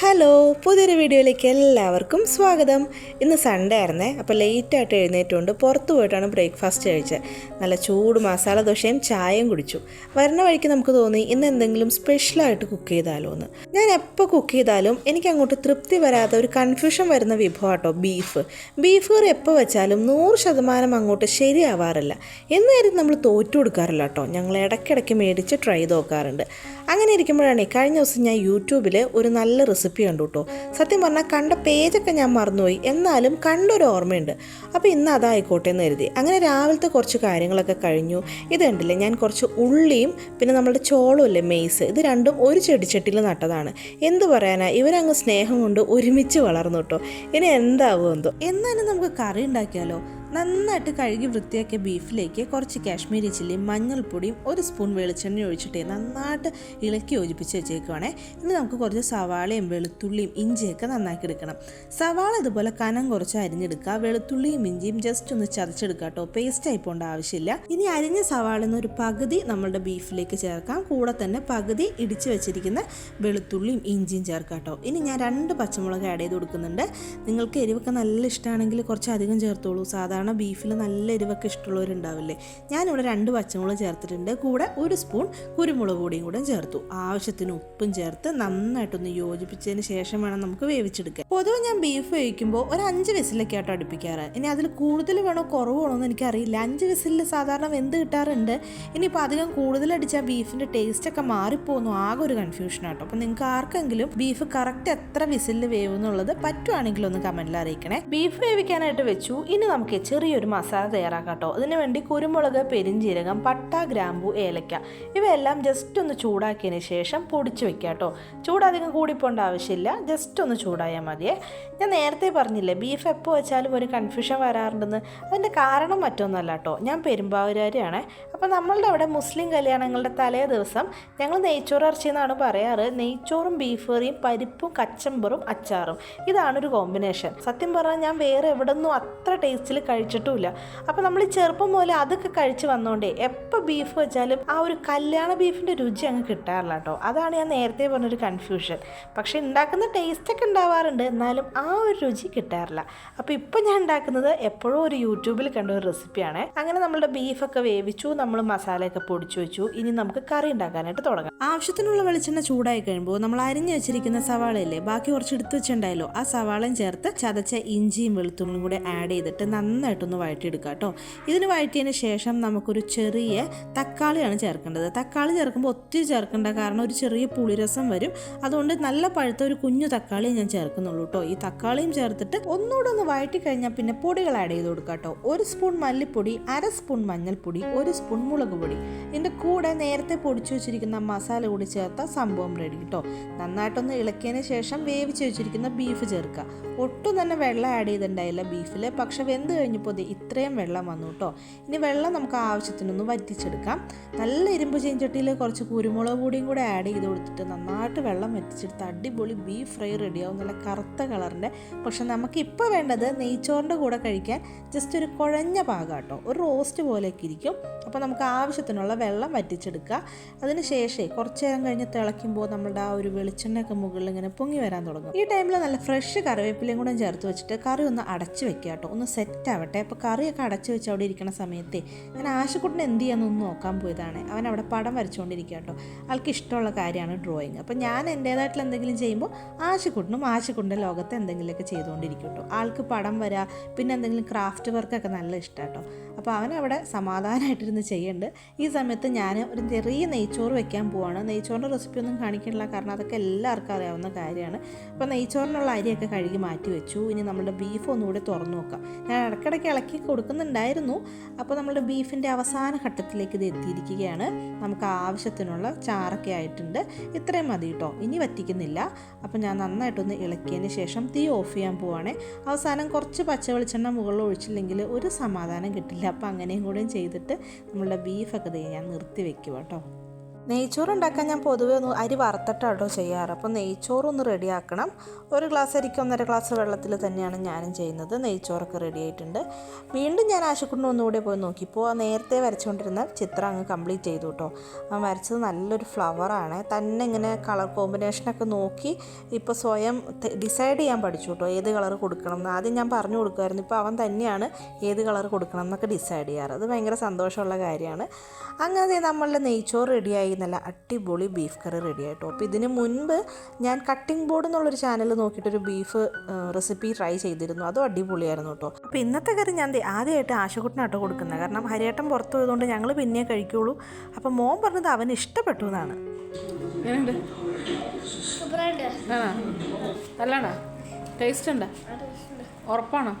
Hello പുതിയൊരു വീഡിയോയിലേക്ക് എല്ലാവർക്കും സ്വാഗതം. ഇന്ന് സൺഡേ ആയിരുന്നേ അപ്പോൾ ലേറ്റായിട്ട് എഴുന്നേറ്റുകൊണ്ട് പുറത്ത് പോയിട്ടാണ് ബ്രേക്ക്ഫാസ്റ്റ് കഴിച്ചത്. നല്ല ചൂട് മസാല ദോശയും ചായയും കുടിച്ചു. വരുന്ന വഴിക്ക് നമുക്ക് തോന്നി ഇന്ന് എന്തെങ്കിലും സ്പെഷ്യലായിട്ട് കുക്ക് ചെയ്താലോ എന്ന്. ഞാൻ എപ്പോൾ കുക്ക് ചെയ്താലും എനിക്ക് അങ്ങോട്ട് തൃപ്തി വരാത്ത ഒരു കൺഫ്യൂഷൻ വരുന്ന വിഭവം കേട്ടോ ബീഫ് ബീഫ് കറി എപ്പോൾ വെച്ചാലും നൂറ് ശതമാനം അങ്ങോട്ട് ശരിയാവാറില്ല. എന്നായിരുന്നു നമ്മൾ തോറ്റു കൊടുക്കാറില്ല കേട്ടോ. ഞങ്ങൾ ഇടയ്ക്കിടയ്ക്ക് മേടിച്ച് ട്രൈ നോക്കാറുണ്ട്. അങ്ങനെ ഇരിക്കുമ്പോഴാണ് കഴിഞ്ഞ ദിവസം ഞാൻ യൂട്യൂബിൽ ഒരു നല്ല റെസിപ്പി കണ്ടു കേട്ടോ. സത്യം പറഞ്ഞാൽ കണ്ട പേജൊക്കെ ഞാൻ മറന്നുപോയി. എന്നാലും കണ്ടൊരു ഓർമ്മയുണ്ട്. അപ്പോൾ ഇന്ന് അതായിക്കോട്ടെ എന്ന് കരുതി. അങ്ങനെ രാവിലത്തെ കുറച്ച് കാര്യങ്ങളൊക്കെ കഴിഞ്ഞു. ഇത് കണ്ടില്ലേ ഞാൻ കുറച്ച് ഉള്ളിയും പിന്നെ നമ്മുടെ ചോളമില്ലേ മെയ്സ് ഇത് രണ്ടും ഒരു ചെടിച്ചട്ടിയിൽ നട്ടതാണ്. എന്ത് പറയാനാ ഇവരങ്ങ് സ്നേഹം കൊണ്ട് ഒരുമിച്ച് വളർന്നു കേട്ടോ. ഇനി എന്താവും എന്തോ. എന്നാലും നമുക്ക് കറി ഉണ്ടാക്കിയാലോ? നന്നായിട്ട് കഴുകി വൃത്തിയാക്കിയ ബീഫിലേക്ക് കുറച്ച് കാശ്മീരി ചില്ലിയും മഞ്ഞൾപ്പൊടിയും ഒരു സ്പൂൺ വെളിച്ചെണ്ണ ഒഴിച്ചിട്ട് നന്നായിട്ട് ഇളക്കി യോജിപ്പിച്ച് വെച്ചേക്കുവാണേ. ഇനി നമുക്ക് കുറച്ച് സവാളയും വെളുത്തുള്ളിയും ഇഞ്ചിയൊക്കെ നന്നാക്കി എടുക്കണം സവാള ഇതുപോലെ കനം കുറച്ച് അരിഞ്ഞെടുക്കുക. വെളുത്തുള്ളിയും ഇഞ്ചിയും ജസ്റ്റ് ഒന്ന് ചതച്ചെടുക്കുക കേട്ടോ പേസ്റ്റ് ആയി പോകേണ്ട ആവശ്യമില്ല. ഇനി അരിഞ്ഞ സവാള ഒരു പകുതി നമ്മളുടെ ബീഫിലേക്ക് ചേർക്കാം. കൂടെ തന്നെ പകുതി ഇടിച്ച് വെച്ചിരിക്കുന്ന വെളുത്തുള്ളിയും ഇഞ്ചിയും ചേർക്കാം കേട്ടോ ഇനി ഞാൻ രണ്ട് പച്ചമുളക് ആഡ് ചെയ്ത് കൊടുക്കുന്നുണ്ട്. നിങ്ങൾക്ക് എരിവൊക്കെ നല്ല ഇഷ്ടമാണെങ്കിൽ കുറച്ച് അധികം ചേർത്തോളൂ. സാധാരണ ബീഫിൽ നല്ല എരിവൊക്കെ ഇഷ്ടമുള്ളവരുണ്ടാവില്ലേ? ഞാനിവിടെ രണ്ട് പച്ചമുളക് ചേർത്തിട്ടുണ്ട്. കൂടെ ഒരു സ്പൂൺ കുരുമുളക് പൊടിയും കൂടെ ചേർത്തു. ആവശ്യത്തിന് ഉപ്പും ചേർത്ത് നന്നായിട്ടൊന്ന് യോജിപ്പിച്ചതിന് ശേഷം വേണം നമുക്ക് വേവിച്ചെടുക്കാൻ. പൊതുവെ ഞാൻ ബീഫ് വേവിക്കുമ്പോൾ ഒരു അഞ്ച് വിസിലൊക്കെ ആട്ടോ അടുപ്പിക്കാറ്. ഇനി അതിൽ കൂടുതൽ വേണോ കുറവ് വേണോ എന്ന് എനിക്കറിയില്ല. അഞ്ച് വിസിലിൽ സാധാരണ വെന്ത് കിട്ടാറുണ്ട്. ഇനിയിപ്പോൾ അധികം കൂടുതൽ അടിച്ചാൽ ബീഫിന്റെ ടേസ്റ്റ് ഒക്കെ മാറിപ്പോകുന്നു. ആകെ ഒരു കൺഫ്യൂഷൻ ആട്ടോ. അപ്പോൾ നിങ്ങൾക്ക് ആർക്കെങ്കിലും ബീഫ് കറക്റ്റ് എത്ര വിസിലിൽ വേവുന്നുള്ളത് പറ്റുവാണെങ്കിൽ ഒന്ന് കമന്റിൽ അറിയിക്കണേ. ബീഫ് വേവിക്കാനായിട്ട് വെച്ചു. ഇനി നമുക്ക് ചെറിയൊരു മസാല തയ്യാറാക്കാം കേട്ടോ അതിന് വേണ്ടി കുരുമുളക് പെരിഞ്ചീരകം പട്ട ഗ്രാമ്പു ഏലക്ക ഇവയെല്ലാം ജസ്റ്റ് ഒന്ന് ചൂടാക്കിയതിന് ശേഷം പൊടിച്ച് വെക്കുക കേട്ടോ ചൂടധികം കൂടിപ്പോണ്ട ആവശ്യമില്ല. ജസ്റ്റ് ഒന്ന് ചൂടായാൽ മതിയേ. ഞാൻ നേരത്തെ പറഞ്ഞില്ലേ ബീഫ് എപ്പോൾ വെച്ചാലും ഒരു കൺഫ്യൂഷൻ വരാറുണ്ടെന്ന്. അതിന്റെ കാരണം മറ്റൊന്നല്ല കേട്ടോ ഞാൻ പെരുമ്പാവൂരാരിയാണ് അപ്പോൾ നമ്മളുടെ അവിടെ മുസ്ലിം കല്യാണങ്ങളുടെ തലേ ദിവസം ഞങ്ങൾ നെയ്ച്ചോറ് ഇറച്ചി എന്നാണ് പറയാറ്. നെയ്ച്ചോറും ബീഫ് കറിയും പരിപ്പും കച്ചമ്പറും അച്ചാറും. ഇതാണ് ഒരു കോമ്പിനേഷൻ സത്യം പറഞ്ഞാൽ ഞാൻ വേറെ എവിടെ നിന്നും അത്ര ടേസ്റ്റിൽ കഴിച്ചിട്ടുമില്ല. അപ്പോൾ നമ്മൾ ചെറുപ്പം മുതൽ അതൊക്കെ കഴിച്ച് വന്നോണ്ടേ എപ്പോൾ ബീഫ് വെച്ചാലും ആ ഒരു കല്യാണ ബീഫിന്റെ രുചി അങ്ങ് കിട്ടാറില്ല കേട്ടോ അതാണ് ഞാൻ നേരത്തെ പറഞ്ഞൊരു കൺഫ്യൂഷൻ പക്ഷേ ഉണ്ടാക്കുന്ന ടേസ്റ്റൊക്കെ ഉണ്ടാവാറുണ്ട് എന്നാലും ആ ഒരു രുചി കിട്ടാറില്ല. അപ്പോൾ ഇപ്പോൾ ഞാൻ ഉണ്ടാക്കുന്നത് എപ്പോഴും ഒരു യൂട്യൂബിൽ കണ്ട ഒരു റെസിപ്പിയാണ് അങ്ങനെ നമ്മളുടെ ബീഫൊക്കെ വേവിച്ചു നമ്മൾ മസാലയൊക്കെ പൊടിച്ചു വെച്ചു. ഇനി നമുക്ക് കറി ഉണ്ടാക്കാനായിട്ട് തുടങ്ങാം. ആവശ്യത്തിനുള്ള വെളിച്ചെണ്ണ ചൂടായി കഴിയുമ്പോൾ നമ്മൾ അരിഞ്ഞു വെച്ചിരിക്കുന്ന സവാളയില്ലേ ബാക്കി കുറച്ച് എടുത്ത് വെച്ചിട്ടുണ്ടായല്ലോ ആ സവാളയും ചേർത്ത് ചതച്ച ഇഞ്ചിയും വെളുത്തുള്ളിയും കൂടെ ആഡ് ചെയ്തിട്ട് നന്നായിട്ടൊന്ന് വഴറ്റിയെടുക്കുക കേട്ടോ. ഇതിന് വഴറ്റിയതിന് ശേഷം നമുക്കൊരു ചെറിയ തക്കാളിയാണ് ചേർക്കേണ്ടത്. തക്കാളി ചേർക്കുമ്പോൾ ഒത്തിരി ചേർക്കേണ്ട കാരണം ഒരു ചെറിയ പുളിരസം വരും. അതുകൊണ്ട് നല്ല പഴുത്ത ഒരു കുഞ്ഞു തക്കാളി ഞാൻ ചേർക്കുന്നുള്ളൂ കേട്ടോ. ഈ തക്കാളിയും ചേർത്തിട്ട് ഒന്നുകൂടെ ഒന്ന് വഴറ്റി കഴിഞ്ഞാൽ പിന്നെ പൊടികൾ ആഡ് ചെയ്ത് കൊടുക്കുക കേട്ടോ. ഒരു സ്പൂൺ മല്ലിപ്പൊടി അര സ്പൂൺ മഞ്ഞൾപ്പൊടി ഒരു സ്പൂൺ മുളക് പൊടി. ഇതിന്റെ കൂടെ നേരത്തെ പൊടിച്ചു വെച്ചിരിക്കുന്ന മസാല കൂടി ചേർത്ത സംഭവം റെഡി കേട്ടോ. നന്നായിട്ടൊന്ന് ഇളക്കിയതിന് ശേഷം വേവിച്ച് വെച്ചിരിക്കുന്ന ബീഫ് ചേർക്കുക. ഒട്ടും തന്നെ വെള്ളം ആഡ് ചെയ്തിട്ടുണ്ടായില്ല ബീഫിൽ പക്ഷെ വെന്ത് കഴിഞ്ഞപ്പോൾ ദേ ഇത്രയും വെള്ളം വന്നു കേട്ടോ. ഇനി വെള്ളം നമുക്ക് ആവശ്യത്തിനൊന്ന് വറ്റിച്ചെടുക്കാം. നല്ല ഇരുമ്പ് ചീഞ്ചട്ടിയിൽ കുറച്ച് കുരുമുളക് പൊടിയും കൂടെ ആഡ് ചെയ്ത് കൊടുത്തിട്ട് നന്നായിട്ട് വെള്ളം വറ്റിച്ചെടുത്ത് അടിപൊളി ബീഫ് ഫ്രൈ റെഡിയാവും നല്ല കറുത്ത കളറിന്റെ. പക്ഷെ നമുക്കിപ്പോൾ വേണ്ടത് നെയ്ച്ചോറിന്റെ കൂടെ കഴിക്കാൻ ജസ്റ്റ് ഒരു കുഴഞ്ഞ പാകം കേട്ടോ. ഒരു റോസ്റ്റ് പോലെയൊക്കെ ഇരിക്കും. അപ്പോൾ നമുക്ക് ആവശ്യത്തിനുള്ള വെള്ളം വറ്റിച്ചെടുക്കുക. അതിന് ശേഷം കുറച്ച് നേരം കഴിഞ്ഞ് തിളയ്ക്കുമ്പോൾ നമ്മുടെ ആ ഒരു വെളിച്ചെണ്ണയൊക്കെ മുകളിൽ ഇങ്ങനെ പൊങ്ങി വരാൻ തുടങ്ങും. ഈ ടൈമിൽ നല്ല ഫ്രഷ് കറിവേപ്പിലയും കൂടെ ചേർത്ത് വെച്ചിട്ട് കറി ഒന്ന് അടച്ചു വെക്കുക കേട്ടോ. ഒന്ന് സെറ്റ് ആവട്ടെ അപ്പോൾ കറിയൊക്കെ അടച്ചു വെച്ച് അവിടെ ഇരിക്കുന്ന സമയത്തെ ഞാൻ ആശുക്കുട്ടിനെ എന്ത് ചെയ്യാന്നൊന്ന് നോക്കാൻ പോയതാണ്. അവൻ അവിടെ പടം വരച്ചുകൊണ്ടിരിക്കുക കേട്ടോ ആൾക്ക് ഇഷ്ടമുള്ള കാര്യമാണ് ഡ്രോയിങ് അപ്പോൾ ഞാൻ എന്റേതായിട്ടുള്ള എന്തെങ്കിലും ചെയ്യുമ്പോൾ ആശുക്കുട്ടനും ആശുക്കുട്ടന്റെ ലോകത്ത് എന്തെങ്കിലുമൊക്കെ ചെയ്തുകൊണ്ടിരിക്കും കേട്ടോ ആൾക്ക് പടം വരാ പിന്നെ എന്തെങ്കിലും ക്രാഫ്റ്റ് വർക്കൊക്കെ നല്ല ഇഷ്ടം കേട്ടോ അപ്പോൾ അവനവിടെ സമാധാനമായിട്ടിരുന്ന് ചെയ്യുന്നുണ്ട് ഈ സമയത്ത് ഞാൻ ഒരു ചെറിയ നെയ്ച്ചോറ് വെക്കാൻ പോവാണ്. നെയ്ച്ചോറിന്റെ റെസിപ്പി ഒന്നും കാണിക്കണില്ല കാരണം അതൊക്കെ എല്ലാവർക്കും അറിയാവുന്ന കാര്യമാണ്. അപ്പോൾ നെയ്ച്ചോറിനുള്ള അരിയൊക്കെ കഴുകി മാറ്റി വെച്ചു. ഇനി നമ്മുടെ ബീഫ് ഒന്നുകൂടി തുറന്നു നോക്കാം. ഞാൻ ഇടയ്ക്കിടയ്ക്ക് ഇളക്കി കൊടുക്കുന്നുണ്ടായിരുന്നു. അപ്പോൾ നമ്മുടെ ബീഫിന്റെ അവസാന ഘട്ടത്തിലേക്ക് ഇത് എത്തിയിരിക്കുകയാണ്. നമുക്ക് ആവശ്യത്തിനുള്ള ചാറൊക്കെ ആയിട്ടുണ്ട്. ഇത്രയും മതി കേട്ടോ ഇനി വറ്റിക്കുന്നില്ല. അപ്പോൾ ഞാൻ നന്നായിട്ടൊന്ന് ഇളക്കിയതിന് ശേഷം തീ ഓഫ് ചെയ്യാൻ പോവാണേ. അവസാനം കുറച്ച് പച്ച വെളിച്ചെണ്ണ മുകളിൽ ഒഴിച്ചില്ലെങ്കിൽ ഒരു സമാധാനം കിട്ടില്ല. അപ്പോൾ അങ്ങനെയും കൂടെയും ചെയ്തിട്ട് നമ്മളുടെ ബീഫൊക്കെ ഞാൻ നിർത്തി വെക്കുക കേട്ടോ നെയ്ച്ചോറ് ഉണ്ടാക്കാൻ ഞാൻ പൊതുവെ ഒന്ന് അരി വറുത്തിട്ടാട്ടോ ചെയ്യാറ്. അപ്പോൾ നെയ്ച്ചോറൊന്ന് റെഡിയാക്കണം. ഒരു ഗ്ലാസ് അരിക്ക് ഒന്നര ഗ്ലാസ് വെള്ളത്തിൽ തന്നെയാണ് ഞാനും ചെയ്യുന്നത്. നെയ്ച്ചോറൊക്കെ റെഡി ആയിട്ടുണ്ട്. വീണ്ടും ഞാൻ ആശുക്കുണ്ട് ഒന്നുകൂടെ പോയി നോക്കി. ഇപ്പോൾ നേരത്തെ വരച്ചുകൊണ്ടിരുന്ന ചിത്രം അങ്ങ് കംപ്ലീറ്റ് ചെയ്തു കേട്ടോ. അവൻ വരച്ചത് നല്ലൊരു ഫ്ലവറാണ് തന്നെ ഇങ്ങനെ കളർ കോമ്പിനേഷനൊക്കെ നോക്കി ഇപ്പോൾ സ്വയം ഡിസൈഡ് ചെയ്യാൻ പഠിച്ചു കേട്ടോ. ഏത് കളർ കൊടുക്കണം എന്ന്. ആദ്യം ഞാൻ പറഞ്ഞു കൊടുക്കുമായിരുന്നു. ഇപ്പോൾ അവൻ തന്നെയാണ് ഏത് കളർ കൊടുക്കണം എന്നൊക്കെ ഡിസൈഡ് ചെയ്യാറ്. അത് ഭയങ്കര സന്തോഷമുള്ള കാര്യമാണ്. അങ്ങനെ നമ്മളുടെ നെയ്ച്ചോറ് റെഡിയായി നല്ല അടിപൊളി ബീഫ് കറി റെഡി ആയിട്ടോ. അപ്പോൾ ഇതിന് മുൻപ് ഞാൻ കട്ടിംഗ് ബോർഡ് എന്നുള്ളൊരു ചാനൽ നോക്കിയിട്ടൊരു ബീഫ് റെസിപ്പി ട്രൈ ചെയ്തിരുന്നു. അതും അടിപൊളിയായിരുന്നു കേട്ടോ. അപ്പോൾ ഇന്നത്തെ കറി ഞാൻ ആദ്യമായിട്ട് ആശകുട്ടനാട്ടോ കൊടുക്കുന്നത്. കാരണം ഹരിയേട്ടൻ പുറത്ത് പോയതുകൊണ്ട് ഞങ്ങൾ പിന്നെ കഴിക്കുള്ളൂ. അപ്പോൾ മോൻ പറഞ്ഞത് അവന് ഇഷ്ടപ്പെട്ടു എന്നാണ്. നല്ലതാണോ? ടേസ്റ്റ് ഉണ്ടോ? ഉറപ്പാണോ?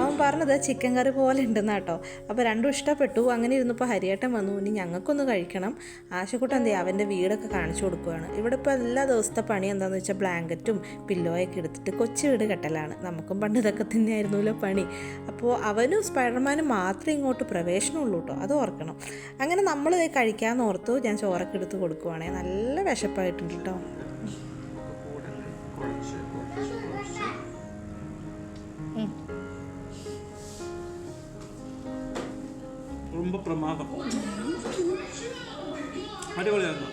അവൻ പറഞ്ഞത് ചിക്കൻ കറി പോലെ ഉണ്ടെന്ന് കേട്ടോ അപ്പോൾ രണ്ടും ഇഷ്ടപ്പെട്ടു. അങ്ങനെ ഇരുന്നപ്പോൾ ഹരിയേട്ടൻ വന്നു. ഇനി ഞങ്ങൾക്കൊന്ന് കഴിക്കണം. ആശക്കൂട്ടം എന്ത് അവന്റെ അവന്റെ വീടൊക്കെ കാണിച്ചു കൊടുക്കുകയാണ് ഇവിടെ ഇപ്പോൾ എല്ലാ ദിവസത്തെ പണി എന്താന്ന് വെച്ചാൽ ബ്ലാങ്കറ്റും പില്ലോയൊക്കെ എടുത്തിട്ട് കൊച്ചു വീട് കെട്ടലാണ്. നമുക്കും പണ്ട് ഇതൊക്കെ തന്നെയായിരുന്നല്ലോ പണി. അപ്പോൾ അവനും സ്പൈഡർമാനും മാത്രമേ ഇങ്ങോട്ട് പ്രവേശനമുള്ളൂ കേട്ടോ അത് ഓർക്കണം. അങ്ങനെ നമ്മൾ കഴിക്കാമെന്ന് ഓർത്തു. ഞാൻ ചോറൊക്കെ എടുത്ത് കൊടുക്കുവാണേ. നല്ല വിശപ്പായിട്ടുണ്ട് കേട്ടോ ரொம்ப பிரமாதம் അടിപൊളിയായിരുന്നു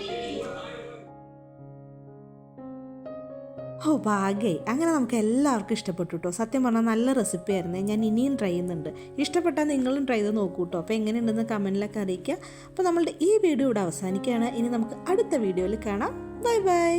ഓ ഭാഗ്യമായി അങ്ങനെ നമുക്ക് എല്ലാവർക്കും ഇഷ്ടപ്പെട്ടു കേട്ടോ സത്യം പറഞ്ഞാൽ നല്ല റെസിപ്പി ആയിരുന്നേ ഞാൻ ഇനിയും ട്രൈ ചെയ്യുന്നുണ്ട് ഇഷ്ടപ്പെട്ടാൽ നിങ്ങളും ട്രൈ ചെയ്ത് നോക്കൂ കേട്ടോ അപ്പോൾ എങ്ങനെയുണ്ടെന്ന് കമൻറ്റിലൊക്കെ അറിയിക്കുക അപ്പോൾ നമ്മളുടെ ഈ വീഡിയോ ഇവിടെ അവസാനിക്കുകയാണ് ഇനി നമുക്ക് അടുത്ത വീഡിയോയിൽ കാണാം ബൈ ബൈ